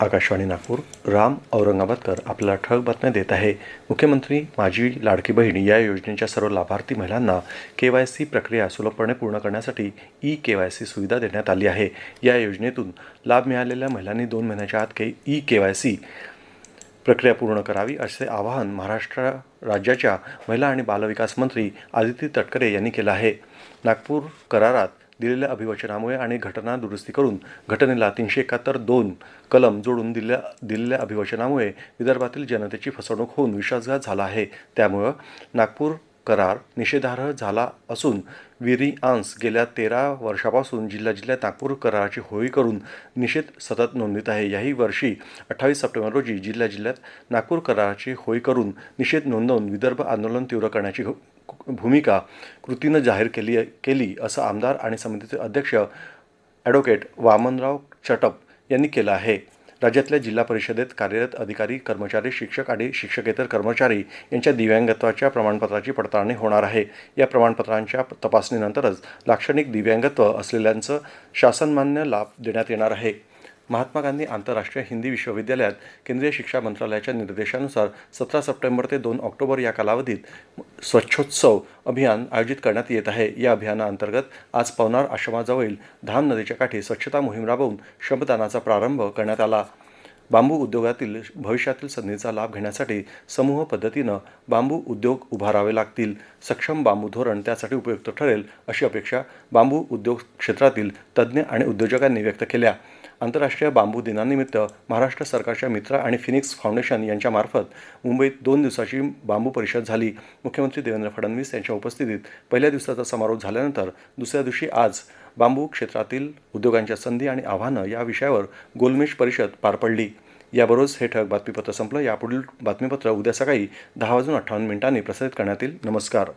आकाशवाणी नागपूर. राम औरंगाबादकर आपल्याला ठळक बातम्या देत आहे. मुख्यमंत्री माझी लाडकी बहीण या योजनेच्या सर्व लाभार्थी महिलांना के वाय सी प्रक्रिया सुलभपणे पूर्ण करण्यासाठी ई के वाय सी सुविधा देण्यात आली आहे. या योजनेतून लाभ मिळालेल्या महिलांनी दोन महिन्याच्या आत K E K Y C प्रक्रिया पूर्ण करावी असे आवाहन महाराष्ट्र राज्याच्या महिला आणि बालविकास मंत्री आदिती तटकरे यांनी केलं आहे. नागपूर करारात दिलेल्या अभिवचनामुळे आणि घटना दुरुस्ती करून घटनेला तीनशे एकाहत्तर दोन कलम जोडून दिल्या दिलेल्या अभिवचनामुळे विदर्भातील जनतेची फसवणूक होऊन विश्वासघात झाला आहे. त्यामुळं नागपूर करार निषेधार्ह झाला असून विरिआन्स गेल्या तेरा वर्षापासून जिल्हा जिल्ह्यात नागपूर कराराची होळी करून निषेध सतत नोंदवित आहे. याही वर्षी अठ्ठावीस सप्टेंबर रोजी जिल्हा जिल्ह्यात नागपूर कराराची होळी करून निषेध नोंदवून विदर्भ आंदोलन तीव्र करण्याची भूमिका कृतीनं जाहीर केली केली असं आमदार आणि समितीचे अध्यक्ष ॲडव्होकेट वामनराव चटप यांनी केलं आहे. राज्यातल्या जिल्हा परिषदेत कार्यरत अधिकारी कर्मचारी शिक्षक आणि शिक्षकेतर कर्मचारी यांच्या दिव्यांगत्वाच्या प्रमाणपत्राची पडताळणी होणार आहे. या प्रमाणपत्रांच्या तपासणीनंतरच लाक्षणिक दिव्यांगत्व असलेल्यांचं शासनमान्य लाभ देण्यात येणार आहे. महात्मा गांधी आंतरराष्ट्रीय हिंदी विश्वविद्यालयात केंद्रीय शिक्षा मंत्रालयाच्या निर्देशानुसार सतरा सप्टेंबर ते दोन ऑक्टोबर या कालावधीत स्वच्छोत्सव अभियान आयोजित करण्यात येत आहे. या अभियानाअंतर्गत आज पवनार आश्रमाजवळील धाम नदीच्या काठी स्वच्छता मोहीम राबवून श्रमदानाचा प्रारंभ करण्यात आला. बांबू उद्योगातील भविष्यातील संधीचा लाभ घेण्यासाठी समूह पद्धतीनं बांबू उद्योग उभारावे लागतील. सक्षम बांबू धोरण त्यासाठी उपयुक्त ठरेल अशी अपेक्षा बांबू उद्योग क्षेत्रातील तज्ज्ञ आणि उद्योजकांनी व्यक्त केल्या. आंतरराष्ट्रीय बांबू दिनानिमित्त महाराष्ट्र सरकारच्या मित्रा आणि फिनिक्स फाउंडेशन यांच्यामार्फत मुंबईत दोन दिवसाची बांबू परिषद झाली. मुख्यमंत्री देवेंद्र फडणवीस यांच्या उपस्थितीत पहिल्या दिवसाचा समारोप झाल्यानंतर दुसऱ्या दिवशी आज बांबू क्षेत्रातील उद्योगांच्या संधी आणि आव्हानं या विषयावर गोलमेज परिषद पार पडली. याबरोबरच हे ठळक बातमीपत्र संपलं. यापुढील बातमीपत्र उद्या सकाळी दहा वाजून अठ्ठावन्न मिनिटांनी प्रसारित करण्यात येईल. नमस्कार.